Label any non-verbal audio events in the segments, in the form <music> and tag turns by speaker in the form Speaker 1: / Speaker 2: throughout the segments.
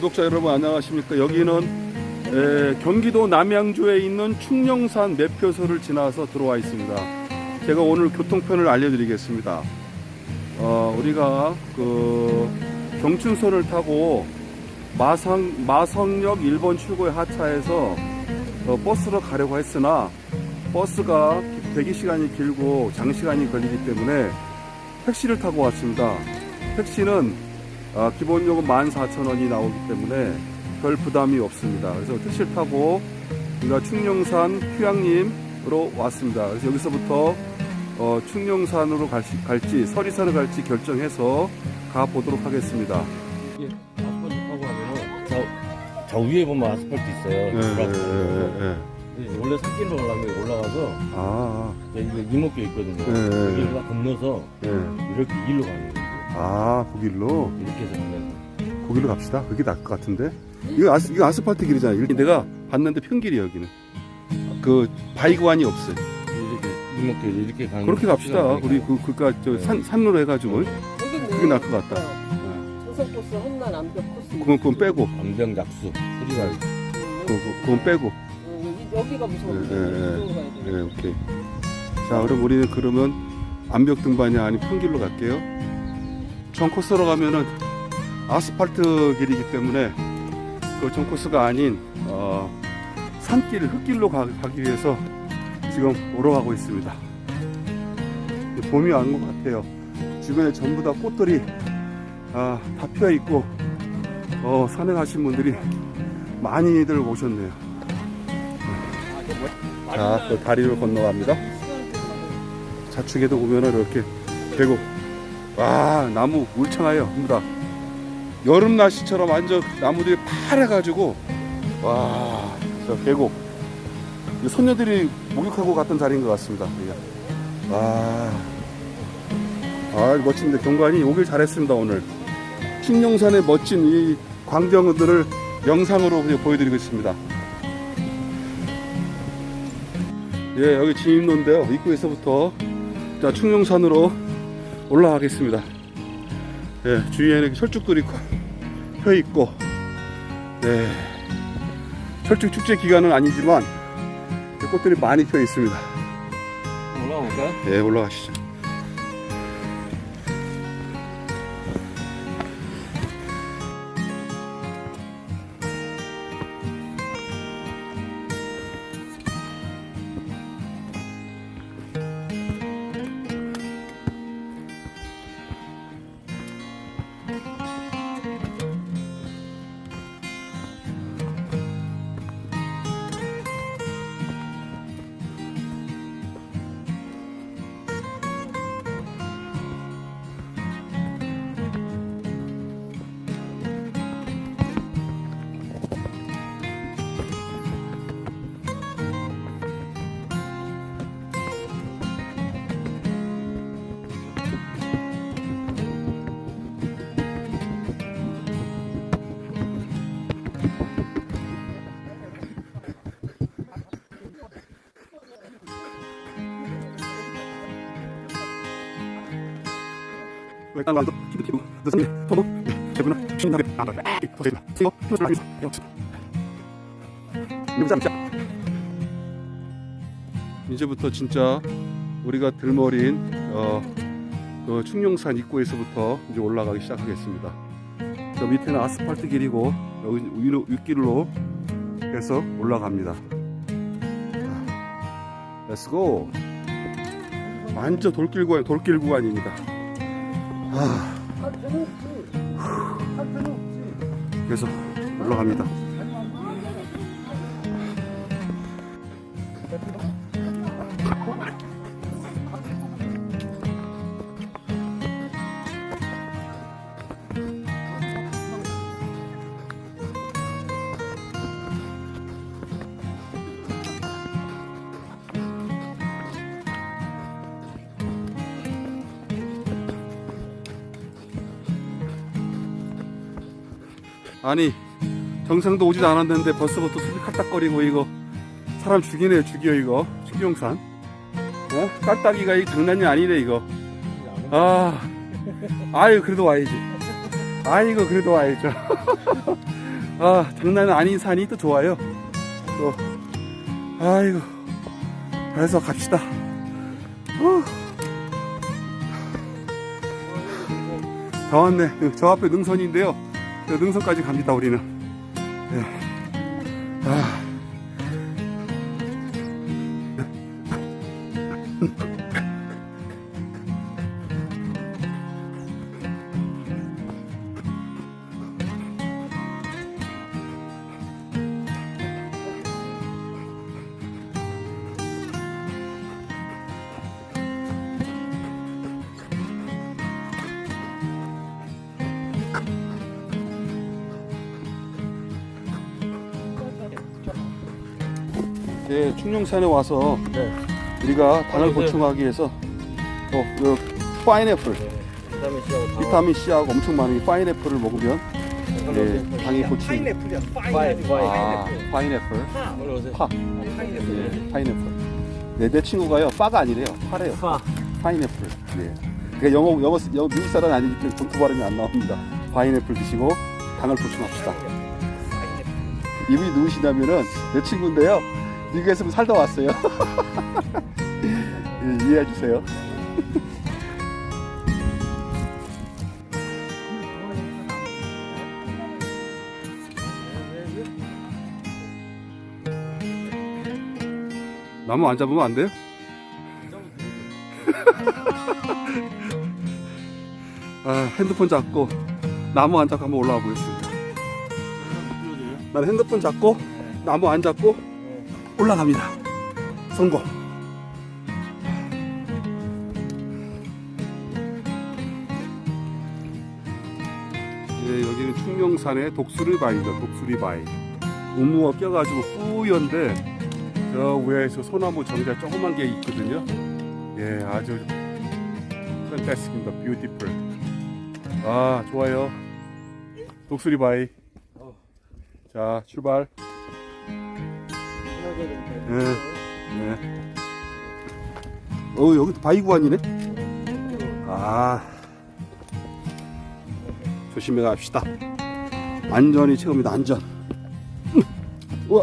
Speaker 1: 구독자 여러분 안녕하십니까? 여기는 에, 경기도 남양주에 있는 충령산 매표소를 지나서 들어와 있습니다. 제가 오늘 교통편을 알려드리겠습니다. 어, 우리가 그 경춘선을 타고 마성, 마성역 1번 출구의 하차에서 어, 버스로 가려고 했으나 버스가 대기 시간이 길고 장시간이 걸리기 때문에 택시를 타고 왔습니다. 택시는 아, 기본 요금 14,000원이 나오기 때문에 별 부담이 없습니다. 그래서 택시를 타고 우리가 충령산 휴양림으로 왔습니다. 그래서 여기서부터 어, 충령산으로 갈지, 갈지 서리산을 갈지 결정해서 가보도록 하겠습니다.
Speaker 2: 이게 아스팔트 타고 가면은 저, 저 위에 보면 아스팔트 있어요.
Speaker 1: 예,
Speaker 2: 브라운색.
Speaker 1: 예, 예.
Speaker 2: 근데 원래 산길로 올라가면 올라가서
Speaker 1: 아,
Speaker 2: 이제 이목교 있거든요.
Speaker 1: 예, 예.
Speaker 2: 그 길을 다 건너서
Speaker 1: 예.
Speaker 2: 이렇게 이 길로 가는 거예요.
Speaker 1: 아, 거길로?
Speaker 2: 이렇게 해서 가면
Speaker 1: 거길로 갑시다. 그게 나을 것 같은데? 이거, 아스, 이거 아스팔트 길이잖아. 이렇게 내가 봤는데 평길이야, 여기는. 그, 바이그완이 없어요.
Speaker 2: 이렇게 이렇게 가는
Speaker 1: 그렇게
Speaker 2: 거
Speaker 1: 갑시다. 우리 그, 그니까, 저, 산, 산로로 해가지고. 그게 나을 것 같다.
Speaker 3: 초석 코스 험난 암벽 코스.
Speaker 1: 그건, 그건 빼고.
Speaker 2: 암병 약수 소리가
Speaker 1: 그, 그, 그건 빼고.
Speaker 3: 음, 여기, 여기가 무서운데.
Speaker 1: 예, 예, 예. 네, 오케이. 자, 그럼 우리는 그러면 암벽 등반이 아닌 평길로 갈게요. 전 코스로 가면은 아스팔트 길이기 때문에 그전 코스가 아닌 어, 산길, 흙길로 가, 기 위해서 지금 오러가고 있습니다. 봄이 온 것 같아요. 주변에 전부 다 꽃들이 아, 다 피어 있고 어, 산에 가신 분들이 많이들 오셨네요. 자, 그 다리를 건너갑니다. 좌측에도 보면은 이렇게 계곡. 와, 나무 울창하여, 전부 다. 여름 날씨처럼 완전 나무들이 파래가지고, 와, 저 계곡. 이 소녀들이 목욕하고 갔던 자리인 것 같습니다. 여기가. 와, 아, 멋진데 경관이 오길 잘했습니다, 오늘. 킹령산의 멋진 이 광경들을 영상으로 그냥 보여드리고 있습니다. 예, 여기 진입로인데요. 입구에서부터 자 충령산으로 올라가겠습니다. 예, 주위에는 이렇게 철쭉들이 펴 있고, 네, 철쭉 축제 기간은 아니지만 꽃들이 많이 펴 있습니다.
Speaker 2: 올라가 볼까요?
Speaker 1: 예, 올라가시죠. thank you 토도 신나게 이거 진짜 이제부터 진짜 우리가 들머린 어, 그 충령산 입구에서부터 이제 올라가기 시작하겠습니다. 저 밑에는 아스팔트 길이고 여기 위로 윗길로 해서 올라갑니다. 렛츠고 완전 돌길 구간 돌길 구간입니다. 아.
Speaker 3: 한편은 없지.
Speaker 1: 계속 올라갑니다. 아니 정상도 오지도 않았는데 벌써부터 숨이 칼딱거리고 이거 사람 죽이네 죽여 이거 충령산 어? 깔딱이가 이 장난이 아니네 이거 아 아유 그래도 와야지 아이고 그래도 와야죠 <laughs> 아 장난 아닌 산이 또 좋아요. 또 아이고 그래서 갑시다. 후. 다 왔네. 저 앞에 능선인데요. 저 능선까지 갑니다 우리는. 예. 아. 네, 충령산에 와서
Speaker 2: 네.
Speaker 1: 우리가 당을
Speaker 2: 네.
Speaker 1: 보충하기 위해서 어, 요 파인애플,
Speaker 2: 비타민 C하고 당.
Speaker 1: 비타민 C하고 엄청 많은 이 파인애플을 먹으면 예, 당이 고치.
Speaker 4: 파인애플이야.
Speaker 2: 파인,
Speaker 4: 파인애플.
Speaker 1: 아, 파인애플. 파,
Speaker 4: 파인애플.
Speaker 1: 예, 파인애플. 네, 내 친구가요, 파가 아니래요, 파래요.
Speaker 2: 파.
Speaker 1: 파인애플. 네. 그러니까 영어, 영어, 영어 미국 사람 아니기 때문에 본토 발음이 안 나옵니다. 파인애플 드시고 당을 보충합시다. 이분이 누구시냐면은 내 친구인데요. 미국에서 살다 왔어요. <laughs> 예, 이해해 주세요. 나무 안 잡으면 안 돼요? <laughs> 아, 핸드폰 잡고 나무 안 잡고 한번 올라와 보겠습니다. 나는 핸드폰 잡고 나무 안 잡고 올라갑니다. 성공. 예, 여기는 충령산의 독수리바위죠. 독수리바위. 우무가 껴가지고 뿌연데 저 위에서 소나무 정자 조그만 게 있거든요. 예, 아주 팬타스입니다. 뷰티풀. 아, 좋아요. 독수리바위. 자, 출발. 네. 네. 어, 여기 바위구간이네? 아. 조심해 갑시다. 안전이 최고입니다, 안전. 음. <laughs> 우와.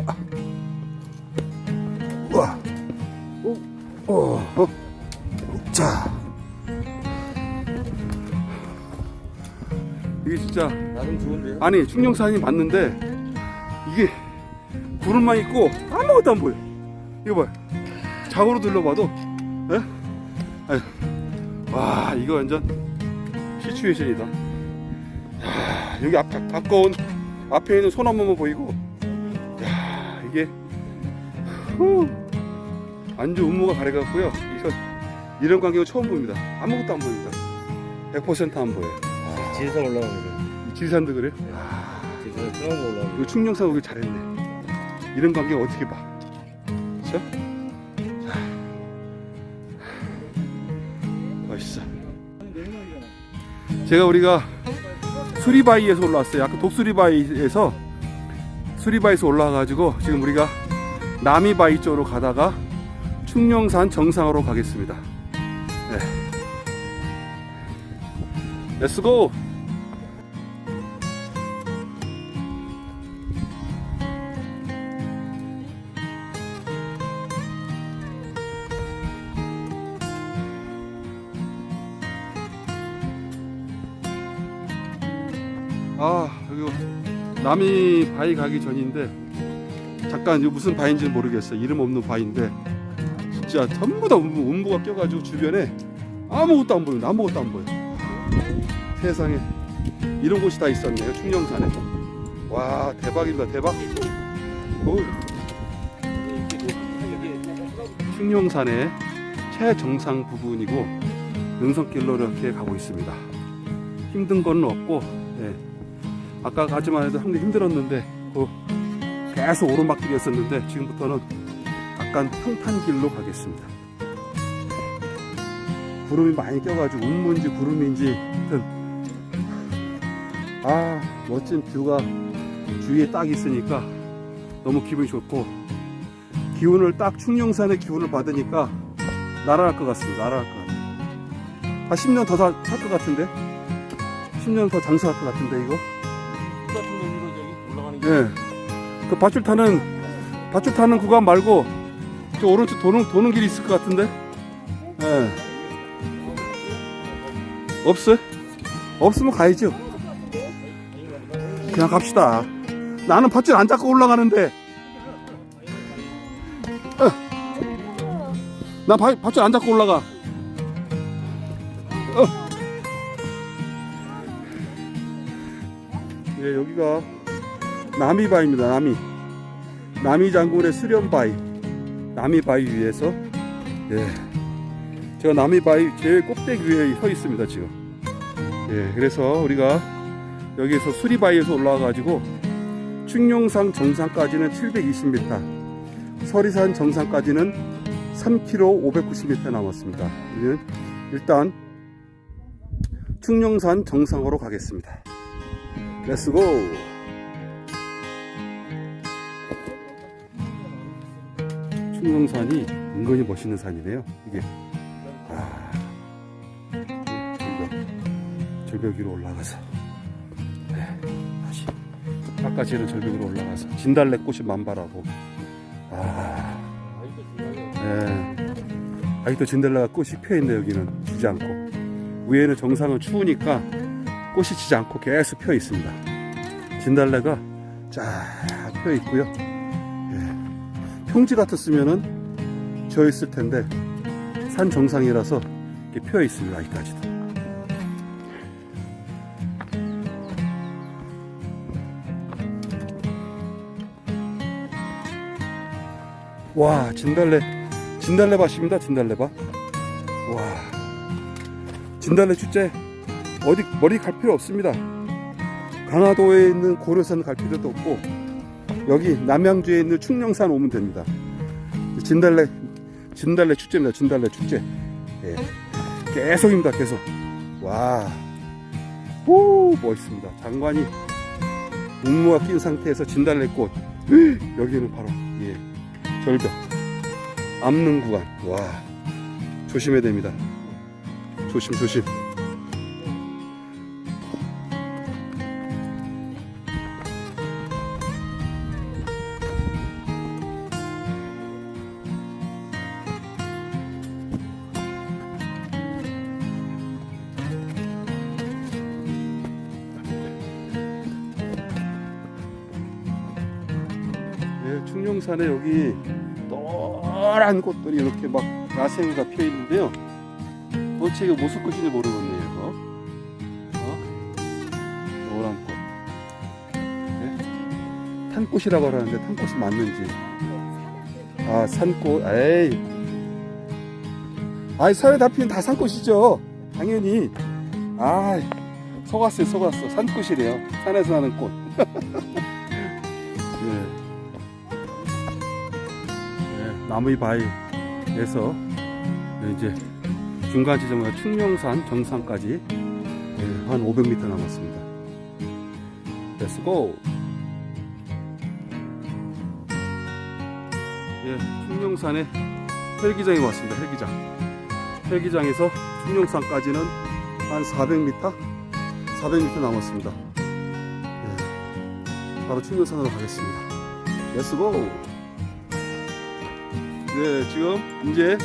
Speaker 1: 우와. 오, 어, 어. 자. 이게 진짜
Speaker 2: 나름 좋은데요?
Speaker 1: 아니 충령산이 맞는데 이게 구름만 있고 아무것도 안 보여 이거 봐 자고로 둘러봐도 에? 아유. 와 이거 완전 시츄에이션이다 야, 여기 앞 가- 가까운 앞에 있는 소나무만 보이고 야 이게 후, 완전 음모가 가려갖고요 이거 이런 광경을 처음 봅니다 아무것도 안 보입니다 100%안 보여요
Speaker 2: 지리산 올라가면 돼요.
Speaker 1: 이 지리산도 그래요?
Speaker 2: 지리산 처음
Speaker 1: 이거 충령산 오길 잘했네. 이런 광경 어떻게 봐? 자. 멋있어. 제가 우리가 수리바위에서 올라왔어요. 아까 독수리바위에서 수리바위에서 올라와가지고 지금 우리가 남이바위 쪽으로 가다가 충령산 정상으로 가겠습니다. 네. 렛츠 남이 바위 가기 전인데 잠깐 이거 무슨 바위인지는 모르겠어 이름 없는 바위인데 진짜 전부 다 음부, 음부가 껴가지고 주변에 아무것도 안 보여 아무것도 안 보여 세상에 이런 곳이 다 있었네요. 충령산에. 와 대박입니다. 대박. 오. 충령산의 최정상 부분이고 능선길로 이렇게 가고 있습니다. 힘든 건 없고 예. 아까 가지만 해도 상당히 힘들었는데 그 계속 오르막길이었었는데 지금부터는 약간 평탄길로 가겠습니다. 구름이 많이 껴가지고 운무인지 구름인지 하여튼 아 멋진 뷰가 주위에 딱 있으니까 너무 기분이 좋고 기운을 딱 충령산의 기운을 받으니까 날아갈 것 같습니다. 날아갈 것 같아요. 한 10년 더 살 것 같은데 10년 더 장수할 것 같은데 이거
Speaker 2: 같은 놈으로 저기 올라가는 게
Speaker 1: 예. 그 밧줄 타는 밧줄 타는 구간 말고 저 오른쪽 도는 도는 길이 있을 것 같은데. 예. 없어요? 없으면 가야죠. 그냥 갑시다. 나는 밧줄 안 잡고 올라가는데. 어. 나 바, 밧줄 안 잡고 올라가. 예, 여기가 남이바위입니다. 남이. 남이 장군의 수련바위. 남이바위 위에서 예. 제가 남이바위 제일 꼭대기 위에 서 있습니다, 지금. 예, 그래서 우리가 여기에서 수리바위에서 올라와 가지고 충룡산 정상까지는 720m, 서리산 정상까지는 3km 590m 남았습니다. 우리는 일단 충룡산 정상으로 가겠습니다. 렛츠고! 충룡산이 은근히 멋있는 산이네요. 이게 아, 절벽, 절벽 위로 올라가서 네, 다시 아까지는 절벽 위로 올라가서 진달래 꽃이 만발하고 아, 네. 아직도 진달래가 꽃이 펴있네 여기는 지지 않고 위에는 정상은 추우니까 꽃이 지지 않고 계속 펴 있습니다. 진달래가 쫙펴 있고요. 예. 평지 같았으면은 져 있을 텐데 산 정상이라서 이렇게 펴 있습니다. 아직까지도. 와 진달래 진달래 밭입니다. 진달래 밭. 와 진달래 축제 어디 머리 갈 필요 없습니다. 강화도에 있는 고려산 갈 필요도 없고 여기 남양주에 있는 충령산 오면 됩니다. 진달래 진달래 축제입니다. 진달래 축제. 예. 계속입니다. 계속. 와. 오 멋있습니다. 장관이 운무가 낀 상태에서 진달래꽃. 여기는 바로 예 절벽 암릉 구간. 와 조심해야 됩니다. 조심 조심. 충룡산에 여기 노란 꽃들이 이렇게 막 야생가 피어 있는데요. 도대체 이거 무슨 꽃인지 모르겠네요. 이거. 어? 노란 꽃. 네? 탄꽃이라고 하는데 탄꽃이 맞는지. 아 산꽃. 에이. 아이 사회 다 피면 다 산꽃이죠. 당연히. 아 속았어요 속았어. 산꽃이래요. 산에서 나는 꽃. <laughs> 네, 나무의 바위에서 이제 중간 지점은 충룡산 정상까지 예, 한 500m 남았습니다. Let's go. 예, 충룡산의 헬기장에 왔습니다. 헬기장. 헬기장에서 충룡산까지는 한 400m, 400m 남았습니다. 예, 바로 충룡산으로 가겠습니다. Let's go. 네, 지금 이제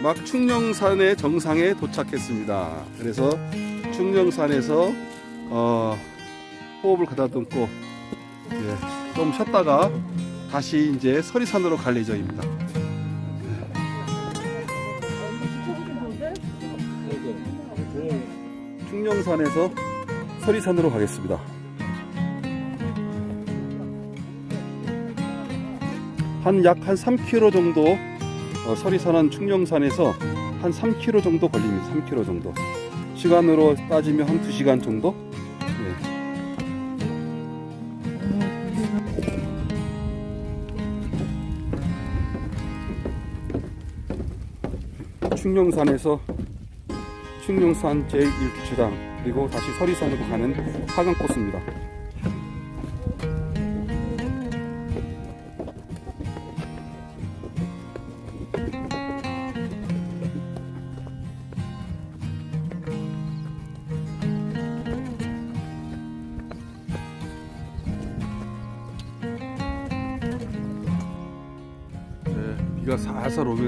Speaker 1: 막 충령산의 정상에 도착했습니다. 그래서 충령산에서 어, 호흡을 가다듬고 예, 좀 쉬었다가 다시 이제 서리산으로 갈 예정입니다. 충령산에서 서리산으로 가겠습니다. 한 약한 3km 정도 어, 서리산은 충령산에서 한 3km 정도 걸립니다. 3km 정도. 시간으로 따지면 한 2시간 정도? 예. 충령산에서 충령산 제1주차장 그리고 다시 서리산으로 가는 하강 코스입니다.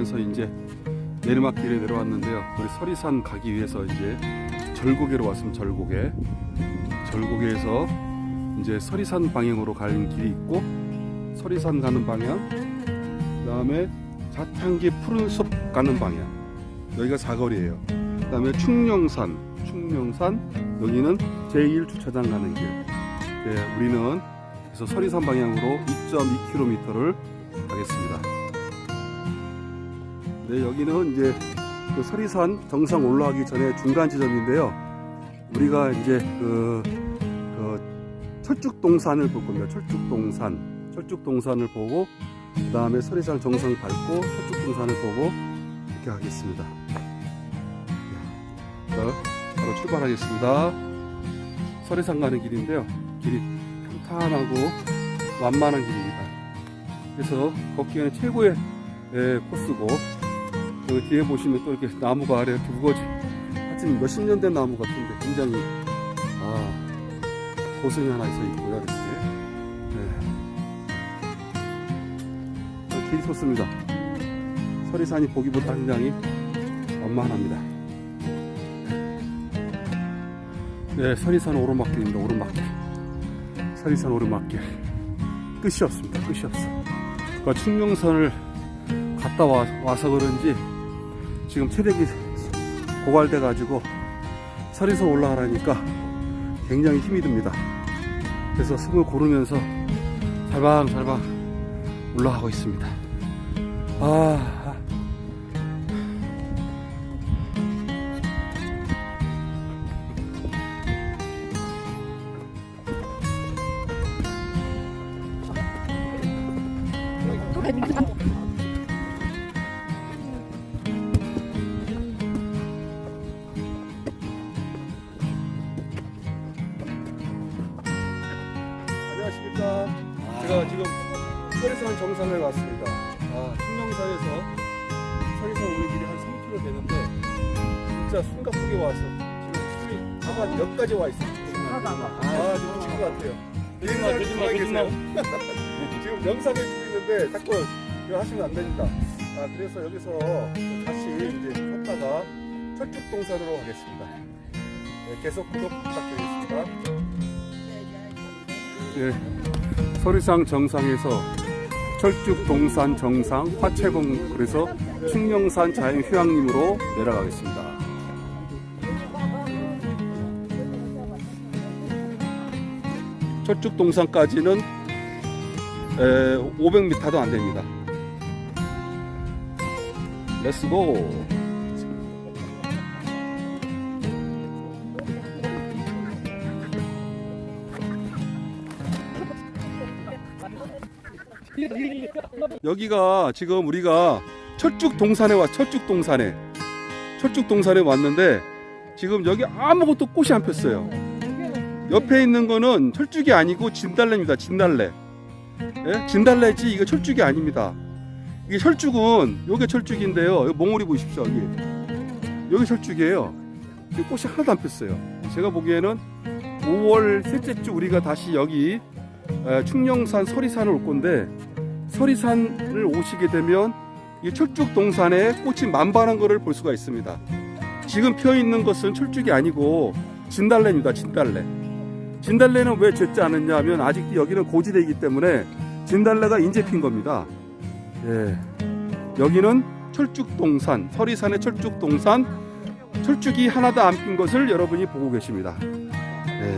Speaker 1: 오면서 이제 내리막길에 내려왔는데요. 우리 서리산 가기 위해서 이제 절곡에로 왔습니다. 절곡에 절곡에서 이제 서리산 방향으로 가는 길이 있고 서리산 가는 방향, 그다음에 자탕기 푸른 숲 가는 방향. 여기가 사거리예요. 그다음에 충령산, 충령산 여기는 제1 주차장 가는 길. 예, 우리는 그래서 서리산 방향으로 2.2km를 가겠습니다. 네, 여기는 이제 그 서리산 정상 올라가기 전에 중간 지점인데요. 우리가 이제 그, 그 철쭉동산을 볼 겁니다. 철쭉동산, 철쭉동산을 보고 그 다음에 서리산 정상 밟고 철쭉동산을 보고 이렇게 가겠습니다. 네, 자, 바로 출발하겠습니다. 서리산 가는 길인데요. 길이 평탄하고 완만한 길입니다. 그래서 걷기에는 최고의 예, 코스고 여기 뒤에 보시면 또 이렇게 나무가 아래 이렇게 우거지. 하여튼 몇십 년 된 나무 같은데 굉장히 아 고성이 하나 있어 있고요 이렇게 네. 어, 길이 좋습니다. 서리산이 보기보다 굉장히 완만합니다. 네 서리산 오르막길입니다 오르막길. 서리산 오르막길. 끝이 없습니다 끝이 없어. 그러니까 충령선을 갔다 와, 와서 그런지 지금 체력이 고갈돼 가지고 서리서 올라가라니까 굉장히 힘이 듭니다. 그래서 숨을 고르면서 살방살방 올라가고 있습니다. 아, 와 있어요. 아, 지금 것 같아요.
Speaker 2: 거짓말, 거짓말, 거짓말. <laughs>
Speaker 1: 지금 영상을 찍고 있는데 자꾸 이거 하시면 안 됩니다. 아, 그래서 여기서 다시 이제 쳤다가 철쭉동산으로 가겠습니다. 네, 계속 구독 부탁드리겠습니다. 예, 서리산 정상에서 철쭉 동산 정상 화채봉 그래서 충령산 자연휴양림으로 내려가겠습니다. 철쭉 동산까지는 500m도 안 됩니다. 렛츠고! 여기가 지금 우리가 철쭉 동산에 와 철쭉 동산에 철쭉 동산에 왔는데 지금 여기 아무것도 꽃이 안 폈어요. 옆에 있는 거는 철쭉이 아니고 진달래입니다. 진달래. 예? 진달래지 이거 철쭉이 아닙니다. 이게 철쭉은 요게 철쭉인데요. 여기 몽우리 보십시오. 여기. 여기 철쭉이에요. 꽃이 하나도 안 폈어요. 제가 보기에는 5월 셋째 주 우리가 다시 여기 에, 충령산 서리산을 올 건데 서리산을 오시게 되면 이 철쭉 동산에 꽃이 만발한 것을 볼 수가 있습니다. 지금 펴 있는 것은 철쭉이 아니고 진달래입니다. 진달래. 진달래는 왜 젖지 않았냐 하면 아직 여기는 고지대이기 때문에 진달래가 인제 핀 겁니다. 예. 여기는 철쭉동산, 서리산의 철쭉동산, 철쭉이 하나도 안 핀 것을 여러분이 보고 계십니다. 예.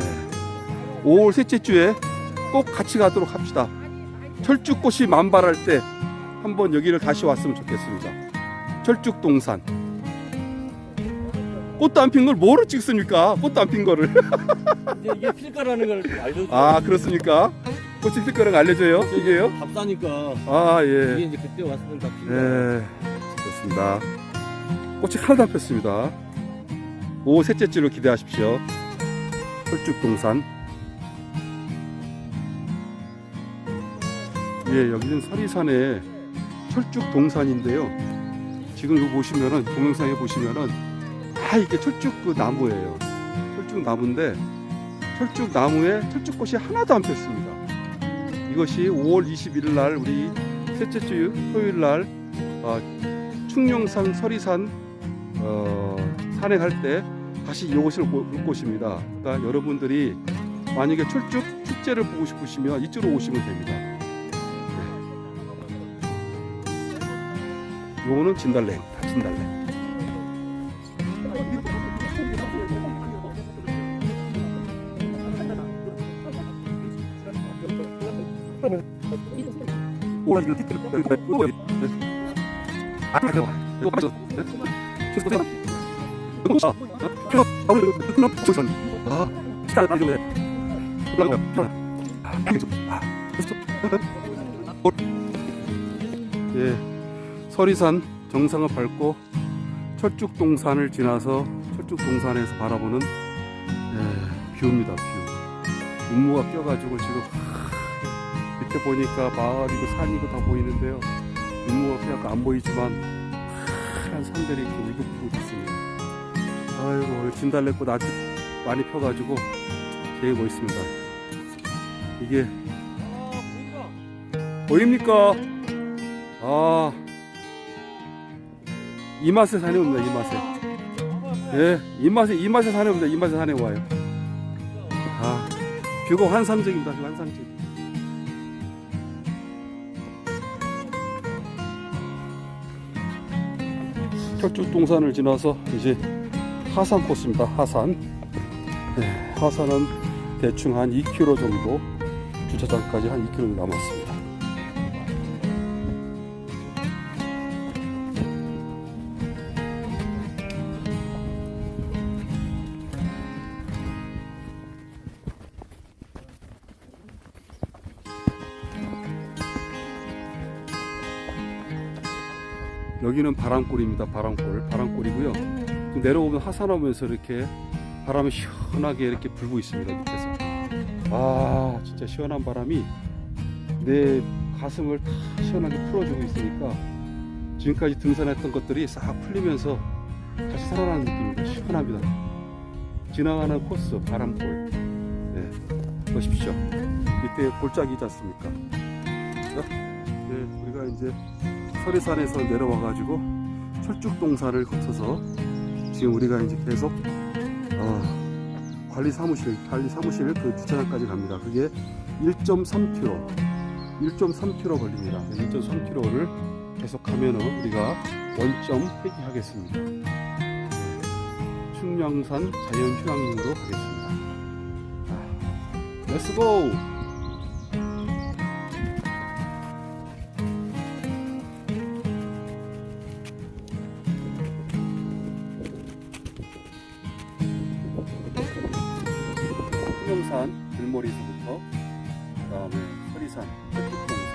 Speaker 1: 5월 셋째 주에 꼭 같이 가도록 합시다. 철쭉꽃이 만발할 때 한번 여기를 다시 왔으면 좋겠습니다. 철쭉동산. 꽃도 안 핀 걸 뭐로 찍습니까? 꽃도 안 핀 거를.
Speaker 2: 이제 이게 필까라는 걸 알려줘.
Speaker 1: 아, 그렇습니까? 꽃이 필 거라고 알려줘요? 이게요?
Speaker 2: 밥 사니까
Speaker 1: 아,
Speaker 2: 이게
Speaker 1: 예.
Speaker 2: 이제 그때 왔을 땐다 필.
Speaker 1: 예. 좋습니다. 꽃이 하나도 안 폈습니다. 오, 셋째 주를 기대하십시오. 철쭉동산. 예, 여기는 서리산의 철쭉동산인데요. 지금 이거 보시면은, 동영상에 보시면은, 다 이게 철쭉 그 나무예요. 철쭉 나무인데, 철쭉 나무에 철쭉꽃이 하나도 안 폈습니다. 이것이 5월 21일 날 우리 셋째 주 토요일 날 아, 충령산 서리산 어, 산행할 때 다시 이곳을 볼 곳입니다. 그러니까 여러분들이 만약에 철쭉 축제를 보고 싶으시면 이쪽으로 오시면 됩니다. 네. 요거는 진달래, 다 진달래. 예, 서리산 정상을 밟고 철쭉동산을 지나서 철쭉동산에서 바라보는 예, 뷰입니다. 뷰. 운무가 껴가지고 지금 하, 밑에 보니까 마을이고 산이고 다 보이는데요. 운무가 그냥 안 보이지만 하얀 산들이 이렇게 울긋불긋 있습니다. 아이고 진달래꽃 아주 많이 펴가지고 되게 멋있습니다. 이게 보입니까? 아, 이 맛에 산에 옵니다. 이 맛에. 예, 이 맛에 이 맛에 산에 옵니다. 이 맛에 산에 와요. 아, 뷰가 환상적입니다. 환상적. 철쭉동산을 지나서 이제 하산 코스입니다. 하산. 네, 하산은 대충 한 2km 정도 주차장까지 한 2km 남았습니다. 여기는 바람골입니다. 바람골. 바람골이고요. 그 내려오면 하산하면서 이렇게 바람이 시원하게 이렇게 불고 있습니다. 밑에서. 아, 진짜 시원한 바람이 내 가슴을 다 시원하게 풀어주고 있으니까 지금까지 등산했던 것들이 싹 풀리면서 다시 살아나는 느낌입니다. 시원합니다. 지나가는 코스, 바람골. 네, 보십시오. 밑에 골짜기 있지 않습니까? 네, 우리가 이제 서리산에서 내려와가지고 철쭉동산을 거쳐서 지금 우리가 이제 계속 어, 관리 사무실, 관리 사무실 그 주차장까지 갑니다. 그게 1.3km, 1.3km 걸립니다. 1.3km를 계속 가면은 우리가 원점 회귀하겠습니다. 네, 충령산 자연휴양림으로 가겠습니다. 아, go! 충령산 들머리에서부터 그 다음에 서리산, 백두동산,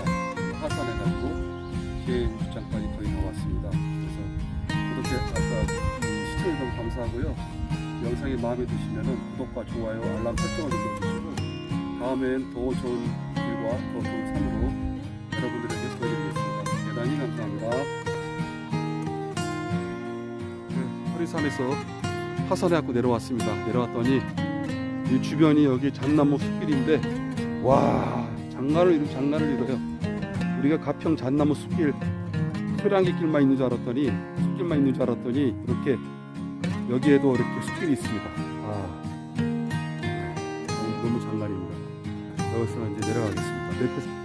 Speaker 1: 하산에 가고 제주장까지 거의 다 왔습니다. 그래서 이렇게 아까 이 시청해 주셔서 감사하고요. 영상이 마음에 드시면은 구독과 좋아요, 알람 설정을 눌러주시고 다음엔 더 좋은 길과 더 좋은 산으로 여러분들에게 보여드리겠습니다. 대단히 감사합니다. 네, 서리산에서 하산해 갖고 내려왔습니다. 내려왔더니 이 주변이 여기 잣나무 숲길인데 와 장난을 이루 장난을 이뤄요. 우리가 가평 잣나무 숲길 토량기 길만 있는 줄 알았더니 숲길만 있는 줄 알았더니 이렇게 여기에도 이렇게 숲길이 있습니다. 아 너무, 너무 장난입니다. 여기서 이제 내려가겠습니다.